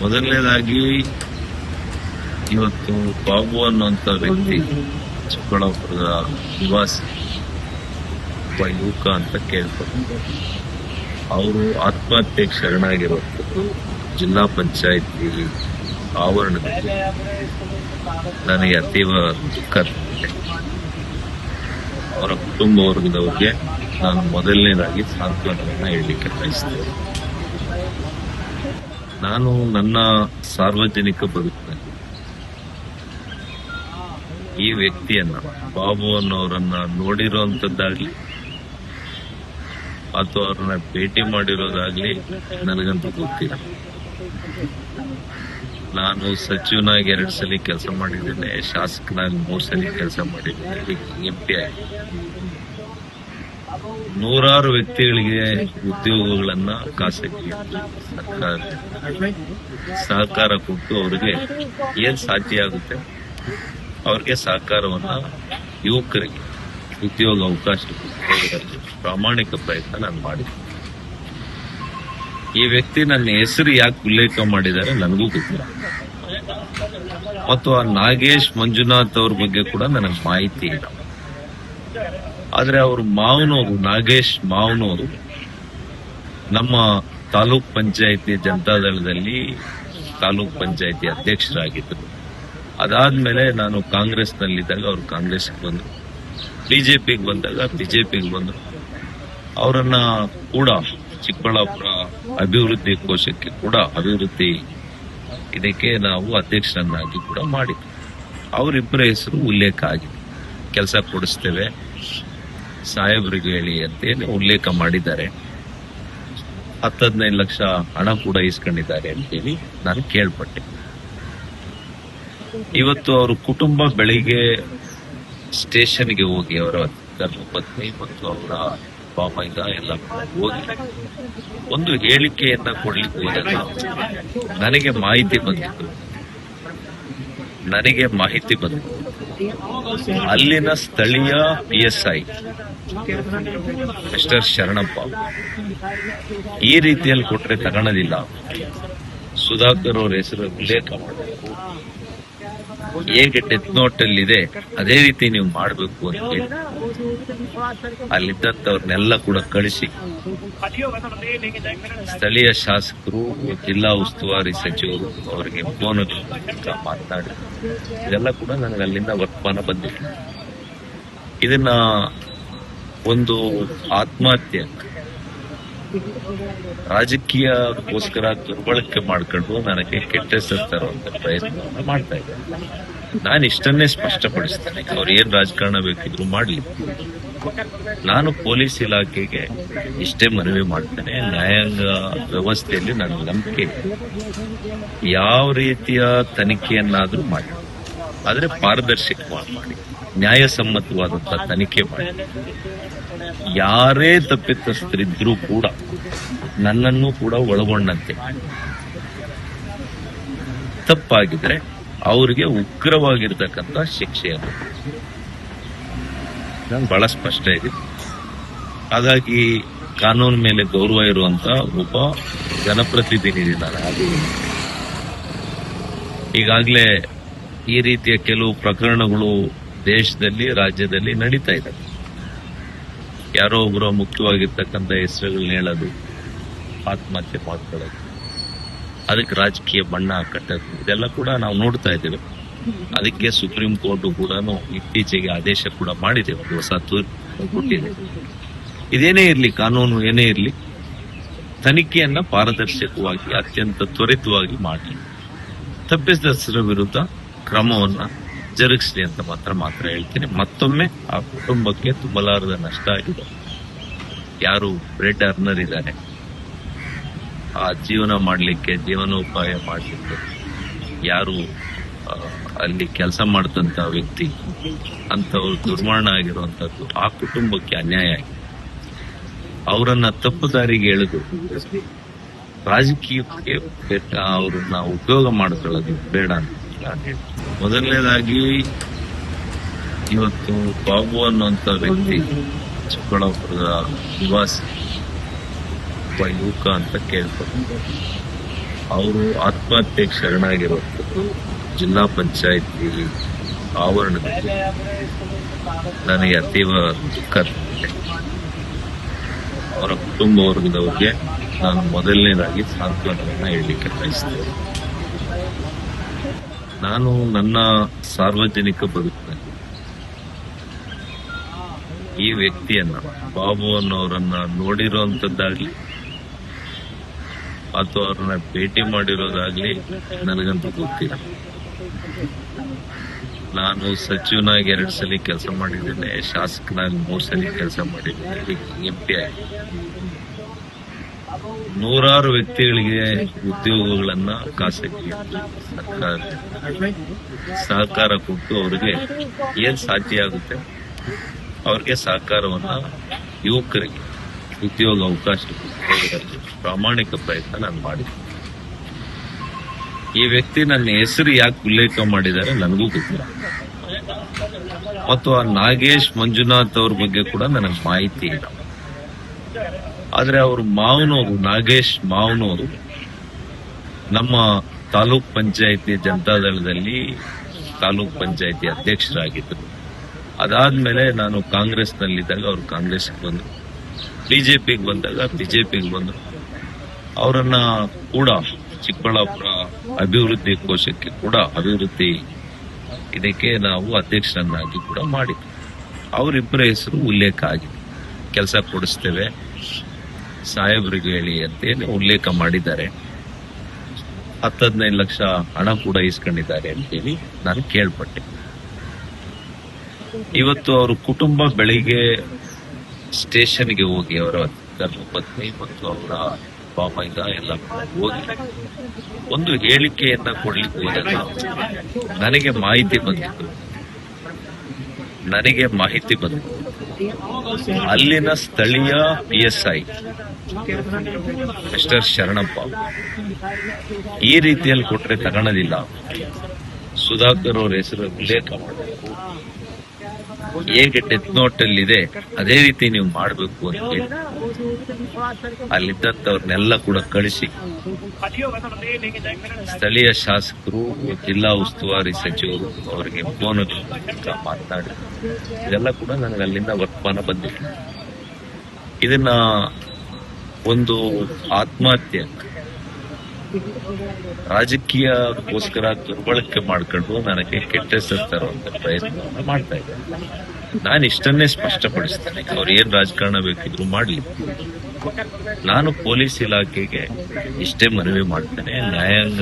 ಮೊದಲನೇದಾಗಿ ಇವತ್ತು ಬಾಬು ಅನ್ನುವಂಥ ವ್ಯಕ್ತಿ, ಚಿಕ್ಕಬಳ್ಳಾಪುರದ ನಿವಾಸಿ, ಒಬ್ಬ ಯುವಕ ಅಂತ ಕೇಳ್ಕೊಂಡು ಅವರು ಆತ್ಮಹತ್ಯೆಗೆ ಶರಣಾಗಿರುವಂಥದ್ದು ಜಿಲ್ಲಾ ಪಂಚಾಯತಿ ಆವರಣದಲ್ಲಿ. ನನಗೆ ಅತೀವ ದುಃಖ. ಅವರ ಕುಟುಂಬ ವರ್ಗದವರಿಗೆ ನಾನು ಮೊದಲನೇದಾಗಿ ಸಾಂತ್ವನವನ್ನು ಹೇಳಲಿಕ್ಕೆ ಬಯಸ್ತೇನೆ. ನಾನು ನನ್ನ ಸಾರ್ವಜನಿಕ ಬದುಕಿನಲ್ಲಿ ಈ ವ್ಯಕ್ತಿಯನ್ನ ಬಾಬು ಅನ್ನೋರನ್ನ ನೋಡಿರೋಂಥದ್ದಾಗ್ಲಿ ಅಥವಾ ಅವ್ರನ್ನ ಭೇಟಿ ಮಾಡಿರೋದಾಗ್ಲಿ ನನಗಂತೂ ಗೊತ್ತಿಲ್ಲ. ನಾನು ಸಚಿವನಾಗಿ ಎರಡು ಸಲ ಕೆಲಸ ಮಾಡಿದ್ದೇನೆ, ಶಾಸಕನಾಗಿ ಮೂರು ಸಲ ಕೆಲಸ ಮಾಡಿದ್ದೇನೆ ಎಂ ಪಿ ಆಗಿ. ನೂರಾರು ವ್ಯಕ್ತಿಗಳಿಗೆ ಉದ್ಯೋಗಗಳನ್ನ ಖಾಸಗಿ ಸರ್ಕಾರ ಸಹಕಾರ ಕೊಟ್ಟು ಅವರಿಗೆ ಏನ್ ಸಾಧ್ಯ ಆಗುತ್ತೆ? ಅವ್ರಿಗೆ ಸಹಕಾರವನ್ನ ಯುವಕರಿಗೆ ಉದ್ಯೋಗ ಅವಕಾಶ ಪ್ರಾಮಾಣಿಕ ಪ್ರಯತ್ನ ನಾನು ಮಾಡಿದ್ದೆ. ಈ ವ್ಯಕ್ತಿ ನನ್ನ ಹೆಸರು ಯಾಕೆ ಉಲ್ಲೇಖ ಮಾಡಿದ್ದಾರೆ ನನಗೂ ಗೊತ್ತಿಲ್ಲ. ಮತ್ತು ಆ ನಾಗೇಶ್ ಮಂಜುನಾಥ್ ಅವ್ರ ಬಗ್ಗೆ ಕೂಡ ನನಗೆ ಮಾಹಿತಿ ಇಲ್ಲ. ಆದ್ರೆ ಅವರು ಮಾವನವರು ನಾಗೇಶ್ ಮಾವನವರು ನಮ್ಮ ತಾಲೂಕ್ ಪಂಚಾಯತಿ ಜನತಾದಳದಲ್ಲಿ ತಾಲೂಕ್ ಪಂಚಾಯತಿ ಅಧ್ಯಕ್ಷರಾಗಿದ್ದರು. ಅದಾದ್ಮೇಲೆ ನಾನು ಕಾಂಗ್ರೆಸ್ನಲ್ಲಿದ್ದಾಗ ಅವರು ಕಾಂಗ್ರೆಸ್ಗೆ ಬಂದರು. ಬಿಜೆಪಿಗೆ ಬಂದಾಗ ಬಿಜೆಪಿಗೆ ಬಂದರು. ಅವರನ್ನ ಕೂಡ ಚಿಕ್ಕಬಳ್ಳಾಪುರ ಅಭಿವೃದ್ಧಿ ಕೋಶಕ್ಕೆ ಕೂಡ ಅಭಿವೃದ್ಧಿ ಇದಕ್ಕೆ ನಾವು ಅಧ್ಯಕ್ಷರನ್ನಾಗಿ ಕೂಡ ಮಾಡಿದ್ವಿ. ಅವರಿಬ್ಬರ ಹೆಸರು ಉಲ್ಲೇಖ ಆಗಿದೆ. ಕೆಲಸ ಕೊಡಿಸ್ತೇವೆ. ಸಾಹೇಬ್ರಿಗೆ ಹೇಳಿ ಅಂತೇಳಿ ಉಲ್ಲೇಖ ಮಾಡಿದ್ದಾರೆ. ಹತ್ತು ಹದಿನೈದು ಲಕ್ಷ ಹಣ ಕೂಡ ಇಸ್ಕೊಂಡಿದ್ದಾರೆ ಅಂತೇಳಿ ನಾನು ಕೇಳ್ಪಟ್ಟೆ. ಇವತ್ತು ಅವರು ಕುಟುಂಬ ಬೆಳಿಗ್ಗೆ ಸ್ಟೇಷನ್ಗೆ ಹೋಗಿ ಅವರ ಧರ್ಮಪತ್ನಿ ಮತ್ತು ಅವರ ಬಾಮೈದ ಎಲ್ಲ ಹೋಗಿ ಒಂದು ಹೇಳಿಕೆಯನ್ನ ಕೊಡ್ಲಿಕ್ಕೆ ಹೋದಾಗ ನನಗೆ ಮಾಹಿತಿ ಬಂದಿತ್ತು. ನನಗೆ ಮಾಹಿತಿ ಬಂತು ಅಲ್ಲಿನ ಸ್ಥಳೀಯ P S I mister Sharanappa. ಈ ರೀತಿಯಲ್ಲಿ ಕೊಟ್ರೆ ತಗೊಳ್ಳೋದಿಲ್ಲ ಸುಧಾಕರ್ ಅವ್ರ ಹೆಸರು ಉಲ್ಲೇಖ ಮಾಡಬೇಕು. ಹೇಗೆ ಡೆತ್ ನೋಟ್ ಅಲ್ಲಿ ಇದೆ, ಅದೇ ರೀತಿ ನೀವು ಮಾಡಬೇಕು ಅಂತ ಹೇಳಿ. ಅಲ್ಲಿದ್ದಂಥವ್ರನ್ನೆಲ್ಲ ಕೂಡ ಕಳಿಸಿ. ಸ್ಥಳೀಯ ಶಾಸಕರು, ಜಿಲ್ಲಾ ಉಸ್ತುವಾರಿ ಸಚಿವರು ಅವರಿಗೆ ಫೋನ್ ಮಾತನಾಡಿ. ಇದೆಲ್ಲ ಕೂಡ ನನಗೆ ಅಲ್ಲಿಂದ ವರ್ತಮಾನ ಬಂದಿದೆ. ಇದನ್ನ ಒಂದು ಆತ್ಮಹತ್ಯೆ ರಾಜಕೀಯಕ್ಕೋಸ್ಕರ ದುರ್ಬಳಕೆ ಮಾಡ್ಕೊಂಡು ನನಗೆ ಕೆಟ್ಟ ಹೆಸರು ಪ್ರಯತ್ನವನ್ನ ಮಾಡ್ತಾ ಇದ್ದಾರೆ ನಾನು ಇಷ್ಟನ್ನೇ ಸ್ಪಷ್ಟಪಡಿಸ್ತೇನೆ. ಅವ್ರು ಏನ್ ರಾಜಕಾರಣ ಬೇಕಿದ್ರು ಮಾಡಲಿ. ನಾನು ಪೊಲೀಸ್ ಇಲಾಖೆಗೆ ಇಷ್ಟೇ ಮನವಿ ಮಾಡ್ತೇನೆ. ನ್ಯಾಯಾಂಗ ವ್ಯವಸ್ಥೆಯಲ್ಲಿ ನನ್ನ ನಂಬಿಕೆ. ಯಾವ ರೀತಿಯ ತನಿಖೆಯನ್ನಾದ್ರೂ ಮಾಡಿ. ಆದ್ರೆ ಪಾರದರ್ಶಕವಾಗಿ ಮಾಡಿ. ನ್ಯಾಯಸಮ್ಮತವಾದಂತಹ ತನಿಖೆ ಮಾಡಿ. ಯಾರೇ ತಪ್ಪಿತಸ್ಥರಿದ್ರೂ ಕೂಡ ನನ್ನನ್ನು ಕೂಡ ಒಳಗೊಂಡಂತೆ. ತಪ್ಪಾಗಿದ್ರೆ ಅವರಿಗೆ ಉಗ್ರವಾಗಿರ್ತಕ್ಕಂಥ ಶಿಕ್ಷೆಯನ್ನು ನಾನು ಬಹಳ ಸ್ಪಷ್ಟ ಇದೆ. ಹಾಗಾಗಿ ಕಾನೂನು ಮೇಲೆ ಗೌರವ ಇರುವಂತ ಒಬ್ಬ ಜನಪ್ರತಿನಿಧಿ ನಾನು. ಈಗಾಗಲೇ ಈ ರೀತಿಯ ಕೆಲವು ಪ್ರಕರಣಗಳು ದೇಶದಲ್ಲಿ, ರಾಜ್ಯದಲ್ಲಿ ನಡೀತಾ ಇದ್ದಾವೆ ಯಾರೋ ಒಬ್ಬರು ಮುಖ್ಯವಾಗಿರ್ತಕ್ಕಂಥ ಹೆಸರುಗಳನ್ನ ಹೇಳೋದು, ಆತ್ಮಹತ್ಯೆ ಮಾಡ್ಕೊಳ್ಳೋದು, ಅದಕ್ಕೆ ರಾಜಕೀಯ ಬಣ್ಣ ಕಟ್ಟೋದು, ಇದೆಲ್ಲ ಕೂಡ ನಾವು ನೋಡ್ತಾ ಇದ್ದೇವೆ. ಅದಕ್ಕೆ ಸುಪ್ರೀಂ ಕೋರ್ಟ್ ಕೂಡ ಇತ್ತೀಚೆಗೆ ಆದೇಶ ಕೂಡ ಮಾಡಿದೆ, ಒಂದು ಹೊಸ ತೀರ್ಪು ಕೊಟ್ಟಿದೆ. ಇದೇನೇ ಇರಲಿ, ಕಾನೂನು ಏನೇ ಇರಲಿ, ತನಿಖೆಯನ್ನ ಪಾರದರ್ಶಕವಾಗಿ, ಅತ್ಯಂತ ತ್ವರಿತವಾಗಿ ಮಾಡಿ. ತಪ್ಪಿಸಿದ ವಿರುದ್ಧ ಕ್ರಮವನ್ನ ಜರುಗಿಸಲಿ ಅಂತ ಮಾತ್ರ ಮಾತ್ರ ಹೇಳ್ತೀನಿ ಮತ್ತೊಮ್ಮೆ ಆ ಕುಟುಂಬಕ್ಕೆ ತುಂಬಲಾರದ ನಷ್ಟ ಆಗಿದೆ ಯಾರು ಬ್ರೆಡ್ ಅರ್ನರ್ ಇದ್ದಾರೆ, ಆ ಜೀವನ ಮಾಡಲಿಕ್ಕೆ, ಜೀವನೋಪಾಯ ಮಾಡಲಿಕ್ಕೆ, ಯಾರು ಅಲ್ಲಿ ಕೆಲಸ ಮಾಡಿದಂತ ವ್ಯಕ್ತಿ ಅಂತವ್ರು ದುರ್ಮರಣ ಆಗಿರುವಂತದ್ದು ಆ ಕುಟುಂಬಕ್ಕೆ ಅನ್ಯಾಯ ಆಗಿದೆ ಅವರನ್ನ ತಪ್ಪು ದಾರಿಗೆ ಎಳೆದು ರಾಜಕೀಯಕ್ಕೆ ಅವ್ರನ್ನ ಉಪಯೋಗ ಮಾಡ್ಕೊಳ್ಳೋದು ಬೇಡ ಅಂತ. ಮೊದಲನೇದಾಗಿ ಇವತ್ತು ಬಾಬು ಅನ್ನುವಂಥ ವ್ಯಕ್ತಿ, ಚಿಕ್ಕಬಳ್ಳಾಪುರದ ನಿವಾಸಿ, ಒಬ್ಬ ಯುವಕ ಅಂತ ಕೇಳ್ಕೊಂಡು ಅವರು ಆತ್ಮಹತ್ಯೆಗೆ ಶರಣಾಗಿರುವಂಥದ್ದು ಜಿಲ್ಲಾ ಪಂಚಾಯತಿ ಆವರಣದಲ್ಲಿ. ನನಗೆ ಅತೀವ ದುಃಖ. ಅವರ ಕುಟುಂಬ ವರ್ಗದವರಿಗೆ ನಾನು ಮೊದಲನೇದಾಗಿ ಸಾಂತ್ವನವನ್ನ ಹೇಳಲಿಕ್ಕೆ ಬಯಸ್ತೇನೆ. ನಾನು ನನ್ನ ಸಾರ್ವಜನಿಕ ಬದುಕಿನಲ್ಲಿ ಈ ವ್ಯಕ್ತಿಯನ್ನ ಬಾಬು ಅನ್ನೋರನ್ನ ನೋಡಿರೋಂಥದ್ದಾಗ್ಲಿ ಅಥವಾ ಅವ್ರನ್ನ ಭೇಟಿ ಮಾಡಿರೋದಾಗ್ಲಿ ನನಗಂತೂ ಗೊತ್ತಿಲ್ಲ. ನಾನು ಸಚಿವನಾಗಿ ಎರಡು ಸಲ ಕೆಲಸ ಮಾಡಿದ್ದೇನೆ, ಶಾಸಕನಾಗಿ ಮೂರು ಸಲ ಕೆಲಸ ಮಾಡಿದ್ದೇನೆ ಎಂ ಪಿ ಆಗಿ. ನೂರಾರು ವ್ಯಕ್ತಿಗಳಿಗೆ ಉದ್ಯೋಗಗಳನ್ನ ಖಾಸಗಿ ಸರ್ಕಾರ ಸಹಕಾರ ಕೊಟ್ಟು ಅವರಿಗೆ ಏನ್ ಸಾಧ್ಯ ಆಗುತ್ತೆ? ಅವ್ರಿಗೆ ಸಹಕಾರವನ್ನ ಯುವಕರಿಗೆ ಉದ್ಯೋಗ ಅವಕಾಶ ಪ್ರಾಮಾಣಿಕ ಪ್ರಯತ್ನ ನಾನು ಮಾಡಿದ್ದೆ ಈ ವ್ಯಕ್ತಿ ನನ್ನ ಹೆಸರು ಯಾಕೆ ಉಲ್ಲೇಖ ಮಾಡಿದ್ದಾರೆ ನನಗೂ ಗೊತ್ತಿಲ್ಲ. ಮತ್ತು ಆ ನಾಗೇಶ್ ಮಂಜುನಾಥ್ ಅವ್ರ ಬಗ್ಗೆ ಕೂಡ ನನಗೆ ಮಾಹಿತಿ ಇಲ್ಲ. ಆದ್ರೆ ಅವರು ಮಾವನವರು ನಾಗೇಶ್ ಮಾವನವರು ನಮ್ಮ ತಾಲೂಕ್ ಪಂಚಾಯತಿ ಜನತಾದಳದಲ್ಲಿ ತಾಲೂಕ್ ಪಂಚಾಯತಿ ಅಧ್ಯಕ್ಷರಾಗಿದ್ದರು. ಅದಾದ್ಮೇಲೆ ನಾನು ಕಾಂಗ್ರೆಸ್ನಲ್ಲಿದ್ದಾಗ ಅವರು ಕಾಂಗ್ರೆಸ್ಗೆ ಬಂದರು. ಬಿಜೆಪಿಗೆ ಬಂದಾಗ ಬಿಜೆಪಿಗೆ ಬಂದರು. ಅವರನ್ನ ಕೂಡ ಚಿಕ್ಕಬಳ್ಳಾಪುರ ಅಭಿವೃದ್ಧಿ ಕೋಶಕ್ಕೆ ಕೂಡ ಅಭಿವೃದ್ಧಿ ಇದಕ್ಕೆ ನಾವು ಅಧ್ಯಕ್ಷರನ್ನಾಗಿ ಕೂಡ ಮಾಡಿದ್ವಿ. ಅವರಿಬ್ಬರ ಹೆಸರು ಉಲ್ಲೇಖ ಆಗಿದೆ. ಕೆಲಸ ಕೊಡಿಸ್ತೇವೆ. ಸಾಹೇಬ್ರಿಗೆ ಹೇಳಿ ಅಂತೇಳಿ ಉಲ್ಲೇಖ ಮಾಡಿದ್ದಾರೆ. ಹತ್ತು ಹದಿನೈದು ಲಕ್ಷ ಹಣ ಕೂಡ ಇಸ್ಕೊಂಡಿದ್ದಾರೆ ಅಂತೇಳಿ ನಾನು ಕೇಳ್ಪಟ್ಟೆ. ಇವತ್ತು ಅವ್ರ ಕುಟುಂಬ ಬೆಳಿಗ್ಗೆ ಸ್ಟೇಷನ್ಗೆ ಹೋಗಿ ಅವರ ಧರ್ಮಪತ್ನಿ ಮತ್ತು ಅವರ ಬಾಮೈದ ಎಲ್ಲ ಹೋಗಿ ಒಂದು ಹೇಳಿಕೆಯನ್ನ ಕೊಡ್ಲಿಕ್ಕೆ ಹೋದಾಗ ನನಗೆ ಮಾಹಿತಿ ಬಂದಿತ್ತು. ನನಗೆ ಮಾಹಿತಿ ಬಂತು ಅಲ್ಲಿನ ಸ್ಥಳೀಯ P S I mister Sharanappa. ಈ ರೀತಿಯಲ್ಲಿ ಕೊಟ್ರೆ ತಗೊಳ್ಳೋದಿಲ್ಲ ಸುಧಾಕರ್ ಅವ್ರ ಹೆಸರು ಮಾಡಬೇಕು. ಹೇಗೆ ಡೆತ್ ನೋಟ್ ಅಲ್ಲಿ ಇದೆ, ಅದೇ ರೀತಿ ನೀವು ಮಾಡಬೇಕು ಅಂತ ಹೇಳಿ. ಅಲ್ಲಿದ್ದಂಥವ್ರನ್ನೆಲ್ಲ ಕೂಡ ಕಳಿಸಿ. ಸ್ಥಳೀಯ ಶಾಸಕರು, ಜಿಲ್ಲಾ ಉಸ್ತುವಾರಿ ಸಚಿವರು ಅವರಿಗೆ ಫೋನ್ ಮಾತನಾಡಿ, ಇದೆಲ್ಲ ಕೂಡ ನನಗೆ ಅಲ್ಲಿಂದ ವರ್ತಮಾನ ಬಂದಿದೆ. ಇದನ್ನ ಒಂದು ಆತ್ಮಹತ್ಯೆ ರಾಜಕೀಯಕ್ಕೋಸ್ಕರ ದುರ್ಬಳಕೆ ಮಾಡ್ಕೊಂಡು ನನಗೆ ಕೆಟ್ಟ ಹೆಸರು ತರುವಂತ ಪ್ರಯತ್ನವನ್ನ ಮಾಡ್ತಾ ಇದ್ದಾರೆ ನಾನು ಇಷ್ಟನ್ನೇ ಸ್ಪಷ್ಟಪಡಿಸ್ತೇನೆ. ಅವ್ರು ಏನ್ ರಾಜಕಾರಣ ಬೇಕಿದ್ರು ಮಾಡಲಿ. ನಾನು ಪೊಲೀಸ್ ಇಲಾಖೆಗೆ ಇಷ್ಟೇ ಮನವಿ ಮಾಡ್ತೇನೆ. ನ್ಯಾಯಾಂಗ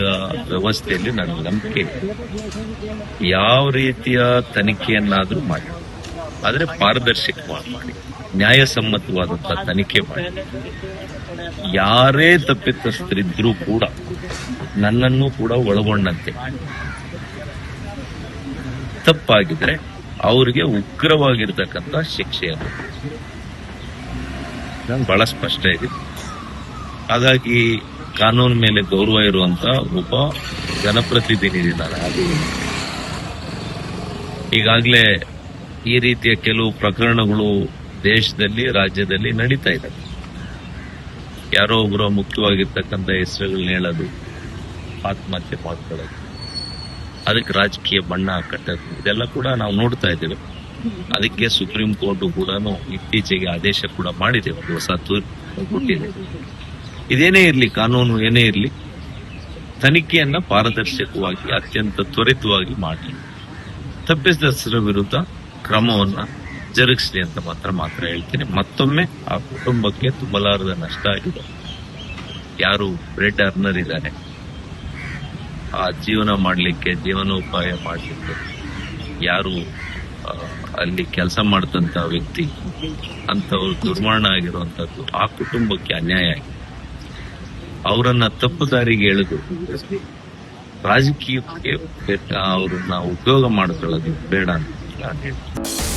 ವ್ಯವಸ್ಥೆಯಲ್ಲಿ ನನ್ನ ನಂಬಿಕೆ. ಯಾವ ರೀತಿಯ ತನಿಖೆಯನ್ನಾದ್ರೂ ಮಾಡಿ. ಆದ್ರೆ ಪಾರದರ್ಶಕವಾಗಿ ಮಾಡಿ. ನ್ಯಾಯಸಮ್ಮತವಾದಂತಹ ತನಿಖೆ ಮಾಡಿ. ಯಾರೇ ತಪ್ಪಿತಸ್ಥರಿದ್ರೂ ಕೂಡ ನನ್ನನ್ನು ಕೂಡ ಒಳಗೊಂಡಂತೆ. ತಪ್ಪಾಗಿದ್ರೆ ಅವರಿಗೆ ಉಗ್ರವಾಗಿರ್ತಕ್ಕಂಥ ಶಿಕ್ಷೆ ನಾನು ಬಹಳ ಸ್ಪಷ್ಟ ಇದೆ. ಹಾಗಾಗಿ ಕಾನೂನು ಮೇಲೆ ಗೌರವ ಇರುವಂತ ಒಬ್ಬ ಜನಪ್ರತಿನಿಧಿ ನಾನು. ಈಗಾಗಲೇ ಈ ರೀತಿಯ ಕೆಲವು ಪ್ರಕರಣಗಳು ದೇಶದಲ್ಲಿ, ರಾಜ್ಯದಲ್ಲಿ ನಡೀತಾ ಇದ್ದಾವೆ. ಯಾರೋ ಒಬ್ಬರು ಮುಖ್ಯವಾಗಿರ್ತಕ್ಕಂಥ ಹೆಸರುಗಳನ್ನ ಹೇಳೋದು ಆತ್ಮಹತ್ಯೆ ಮಾಡ್ಕೊಳ್ಳೋದು ಅದಕ್ಕೆ ರಾಜಕೀಯ ಬಣ್ಣ ಕಟ್ಟೋದು, ಇದೆಲ್ಲ ಕೂಡ ನಾವು ನೋಡ್ತಾ ಇದ್ದೇವೆ. ಅದಕ್ಕೆ ಸುಪ್ರೀಂ ಕೋರ್ಟ್ ಕೂಡ ಇತ್ತೀಚೆಗೆ ಆದೇಶ ಕೂಡ ಮಾಡಿದೆ, ಒಂದು ಹೊಸ ತೀರ್ಪು ಕೊಟ್ಟಿದೆ. ಇದೇನೇ ಇರಲಿ, ಕಾನೂನು ಏನೇ ಇರಲಿ, ತನಿಖೆಯನ್ನ ಪಾರದರ್ಶಕವಾಗಿ, ಅತ್ಯಂತ ತ್ವರಿತವಾಗಿ ಮಾಡಿ. ತಪ್ಪಿಸಿದ ವಿರುದ್ಧ ಕ್ರಮವನ್ನ ಜರುಗಿಸಲಿ ಅಂತ ಮಾತ್ರ ಮಾತ್ರ ಹೇಳ್ತೀನಿ. ಮತ್ತೊಮ್ಮೆ ಆ ಕುಟುಂಬಕ್ಕೆ ತುಂಬಲಾರದ ನಷ್ಟ ಆಗಿದೆ. ಯಾರು ಬ್ರೆಡ್ ಅರ್ನರ್ ಇದ್ದಾರೆ, ಆ ಜೀವನ ಮಾಡಲಿಕ್ಕೆ, ಜೀವನೋಪಾಯ ಮಾಡಲಿಕ್ಕೆ, ಯಾರು ಅಲ್ಲಿ ಕೆಲಸ ಮಾಡ್ತಂತ ವ್ಯಕ್ತಿ ಅಂತವ್ರು ದುರ್ಮರಣ ಆಗಿರುವಂತದ್ದು ಆ ಕುಟುಂಬಕ್ಕೆ ಅನ್ಯಾಯ ಆಗಿದೆ. ಅವರನ್ನ ತಪ್ಪು ದಾರಿಗೆ ಎಳೆದು ರಾಜಕೀಯಕ್ಕೆ ಅವ್ರನ್ನ ಉದ್ಯೋಗ ಮಾಡಿಕೊಳ್ಳೋದು ಬೇಡ ಅಂತ ಹೇಳ್ತೀನಿ.